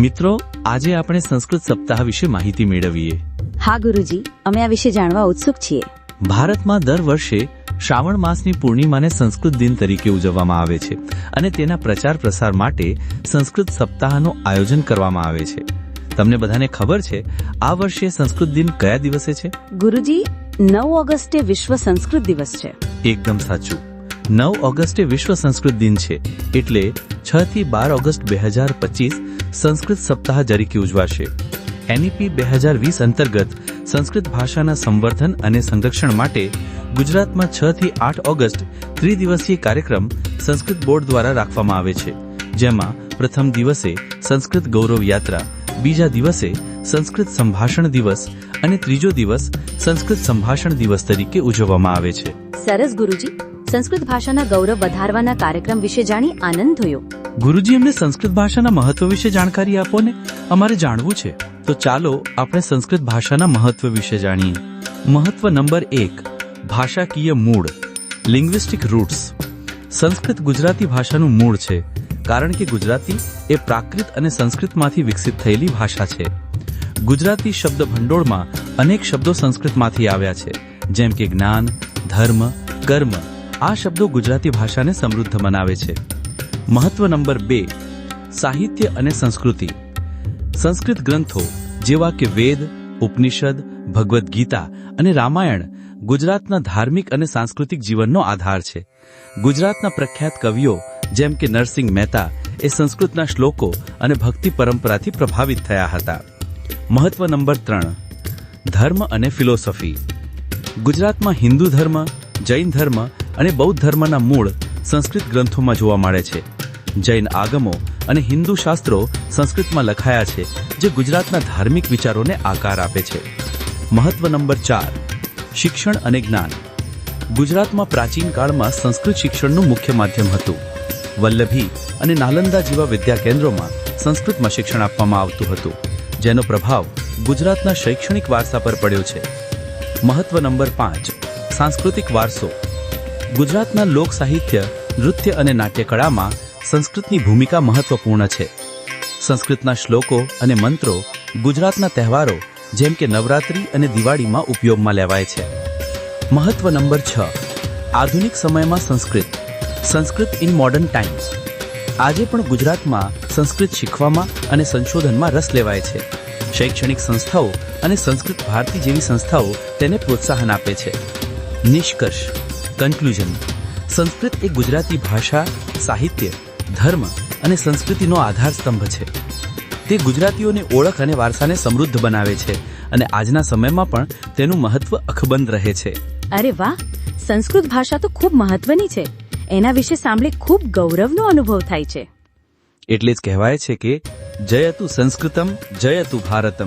મિત્રો આજે આપણે સંસ્કૃત સપ્તાહ વિશે માહિતી મેળવીએ. હા ગુરુજી. અમે આ વિશે જાણવા ઉત્સુક છીએ. ભારતમાં દર વર્ષે શ્રાવણ માસની પૂર્ણિમાને સંસ્કૃત દિન તરીકે ઉજવવામાં આવે છે અને તેના પ્રચાર પ્રસાર માટે સંસ્કૃત સપ્તાહનું આયોજન કરવામાં આવે છે. તમને બધાને ખબર છે આ વર્ષે સંસ્કૃત દિન કયા દિવસે છે? ગુરુજી નવ ઓગસ્ટે વિશ્વ સંસ્કૃત દિવસ છે. એકદમ સાચું. નવ ઓગસ્ટે વિશ્વ સંસ્કૃત દિન છે એટલે છ થી બાર ઓગસ્ટ બે હજાર પચીસ સંસ્કૃત સપ્તાહ તરીકે ઉજવાશે. એનઈપી બે હજાર વીસ અંતર્ગત સંસ્કૃત ભાષાના સંવર્ધન અને સંરક્ષણ માટે ગુજરાતમાં છ થી આઠ ઓગસ્ટ ત્રિદિવસીય કાર્યક્રમ સંસ્કૃત બોર્ડ દ્વારા રાખવામાં આવે છે. જેમાં પ્રથમ દિવસે સંસ્કૃત ગૌરવ યાત્રા, બીજા દિવસે સંસ્કૃત સંભાષણ દિવસ અને ત્રીજો દિવસ સંસ્કૃત સંભાષણ દિવસ તરીકે ઉજવવામાં આવે છે. સરસ ગુરુજી સંસ્કૃત ભાષાના ગૌરવ વધારવાના કાર્યક્રમ વિશે જાણી આનંદ થયો. ગુરુજી, અમને સંસ્કૃત ભાષાના મહત્વ વિશે જાણકારી આપો ને. અમારે જાણવું છે. તો ચાલો આપણે સંસ્કૃત ભાષાના મહત્વ વિશે જાણીએ. મહત્વ નંબર એક, ભાષાકીય મૂળ લિંગ્વિસ્ટિક રૂટ્સ સંસ્કૃત ગુજરાતી ભાષાનું મૂળ છે, કારણ કે ગુજરાતી એ પ્રાકૃત અને સંસ્કૃતમાંથી વિકસિત થયેલી ભાષા છે. ગુજરાતી શબ્દ ભંડોળમાં અનેક શબ્દો સંસ્કૃતમાંથી આવ્યા છે, જેમ કે જ્ઞાન, ધર્મ, કર્મ. આ શબ્દો ગુજરાતી ભાષાને સમૃદ્ધ બનાવે છે. મહત્વ નંબર બે, સાહિત્ય અને સંસ્કૃતિ. સંસ્કૃત ગ્રંથો જેવા કે વેદ, ઉપનિષદ, ભગવદ્ ગીતા અને રામાયણ ગુજરાતના ધાર્મિક અને સાંસ્કૃતિક જીવનનો આધાર છે. ગુજરાતના પ્રખ્યાત કવિઓ જેમ કે નરસિંહ મહેતા એ સંસ્કૃતના શ્લોકો અને ભક્તિ પરંપરાથી પ્રભાવિત થયા હતા. મહત્વ નંબર ત્રણ, ધર્મ અને ફિલોસોફી. ગુજરાતમાં હિન્દુ ધર્મ, જૈન ધર્મ અને બૌદ્ધ ધર્મના મૂળ સંસ્કૃત ગ્રંથોમાં જોવા મળે છે. જૈન આગમો અને હિન્દુ શાસ્ત્રો સંસ્કૃતમાં લખાયા છે, જે ગુજરાતના ધાર્મિક વિચારોને આકાર આપે છે. મહત્વ નંબર ચાર, શિક્ષણ અને જ્ઞાન. ગુજરાતમાં પ્રાચીન કાળમાં સંસ્કૃત શિક્ષણનું મુખ્ય માધ્યમ હતું. વલ્લભી અને નાલંદા જેવા વિદ્યા કેન્દ્રોમાં સંસ્કૃતમાં શિક્ષણ આપવામાં આવતું હતું, જેનો પ્રભાવ ગુજરાતના શૈક્ષણિક વારસા પર પડ્યો છે. મહત્વ નંબર પાંચ, સાંસ્કૃતિક વારસો. ગુજરાતના લોક સાહિત્ય, નૃત્ય અને નાટ્યકળામાં સંસ્કૃતની ભૂમિકા મહત્વપૂર્ણ છે. સંસ્કૃતના શ્લોકો અને મંત્રો ગુજરાતના તહેવારો, જેમ કે નવરાત્રી અને દિવાળીમાં ઉપયોગમાં લેવાય છે. મહત્વ નંબર છ. આધુનિક સમયમાં Sanskrit. Sanskrit in modern times આજે પણ ગુજરાતમાં સંસ્કૃત શીખવામાં અને સંશોધનમાં રસ લેવાય છે. શૈક્ષણિક સંસ્થાઓ અને સંસ્કૃત ભારતી જેવી સંસ્થાઓ તેને પ્રોત્સાહન આપે છે. નિષ્કર્ષ. કન્ક્લુઝન સંસ્કૃત એ ગુજરાતી ભાષા સાહિત્ય ધર્મ અને સંસ્કૃતિનો આધાર સ્તંભ છે. તે ગુજરાતીઓની ઓળખ અને વારસાને સમૃદ્ધ બનાવે છે અને આજના સમયમાં પણ તેનું મહત્વ અખબંધ રહે છે. અરે વાહ! સંસ્કૃત ભાષા તો ખૂબ મહત્વની છે. એના વિશે સાંભળી ખૂબ ગૌરવનો અનુભવ થાય છે. એટલે જ કહેવાય છે કે જયતુ સંસ્કૃતમ જયતુ ભારતમ.